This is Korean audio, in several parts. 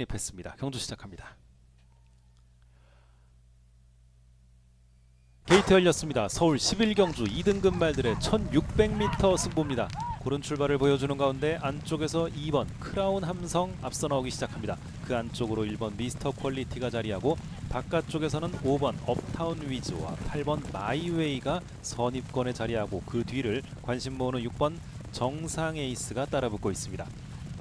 진입했습니다. 경주 시작합니다. 게이트 열렸습니다. 서울 11경주 2등급 말들의 1600m 승부입니다. 고른 출발을 보여주는 가운데 안쪽에서 2번 크라운 함성 앞서 나오기 시작합니다. 그 안쪽으로 1번 미스터 퀄리티가 자리하고 바깥쪽에서는 5번 업타운 위즈와 8번 마이웨이가 선입권에 자리하고 그 뒤를 관심 모으는 6번 정상 에이스가 따라붙고 있습니다.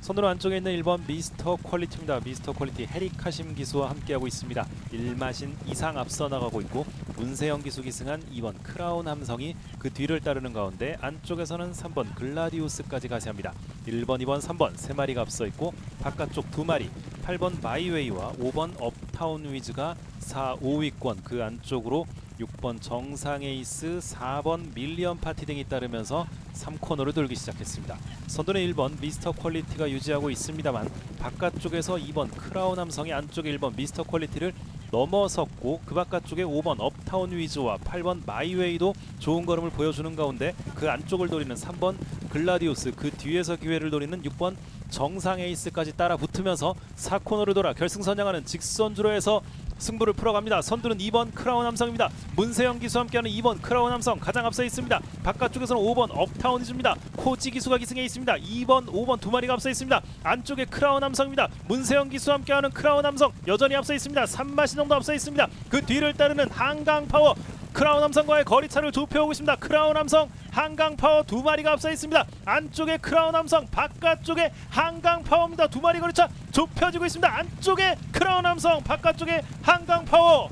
선으로 안쪽에 있는 1번 미스터 퀄리티입니다. 미스터 퀄리티 헤리카심 기수와 함께하고 있습니다. 1마신 이상 앞서 나가고 있고 문세영 기수 기승한 2번 크라운 함성이 그 뒤를 따르는 가운데 안쪽에서는 3번 글라디우스까지 가세합니다. 1번, 2번, 3번 세 마리가 앞서 있고 바깥쪽 두 마리 8번 마이웨이와 5번 업타운 위즈가 4, 5위권 그 안쪽으로 6번 정상 에이스, 4번 밀리언 파티 등이 따르면서 3코너를 돌기 시작했습니다. 선두는 1번 미스터 퀄리티가 유지하고 있습니다만 바깥쪽에서 2번 크라운 함성이 안쪽에 1번 미스터 퀄리티를 넘어섰고 그 바깥쪽에 5번 업타운 위즈와 8번 마이웨이도 좋은 걸음을 보여주는 가운데 그 안쪽을 노리는 3번 글라디우스 그 뒤에서 기회를 노리는 6번 정상 에이스까지 따라 붙으면서 4코너를 돌아 결승선 향하는 직선주로 해서 승부를 풀어갑니다. 선두는 2번 크라운 함성입니다. 문세영 기수와 함께하는 2번 크라운 함성 가장 앞서 있습니다. 바깥쪽에서는 5번 업타운이즈입니다. 코치 기수가 기승해 있습니다. 2번, 5번 두 마리가 앞서 있습니다. 안쪽에 크라운 함성입니다. 문세영 기수와 함께하는 크라운 함성 여전히 앞서 있습니다. 3마시 정도 앞서 있습니다. 그 뒤를 따르는 한강 파워 크라운 함성과의 거리차를 좁혀오고 있습니다. 크라운 함성, 한강 파워 두 마리가 앞서 있습니다. 안쪽에 크라운 함성, 바깥쪽에 한강 파워입니다. 두 마리 거리차 좁혀지고 있습니다. 안쪽에 크라운 함성, 바깥쪽에 한강 파워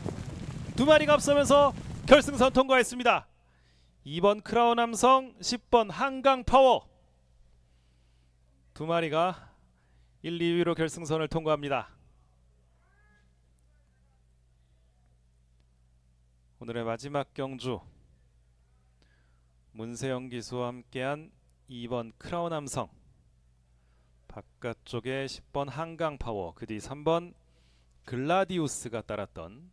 두 마리가 앞서면서 결승선 통과했습니다. 2번 크라운 함성, 10번 한강 파워 두 마리가 1, 2위로 결승선을 통과합니다. 오늘의 마지막 경주. 문세영 기수와 함께한 2번 크라운 함성. 바깥쪽에 10번 한강 파워 그 뒤 3번 글라디우스가 따랐던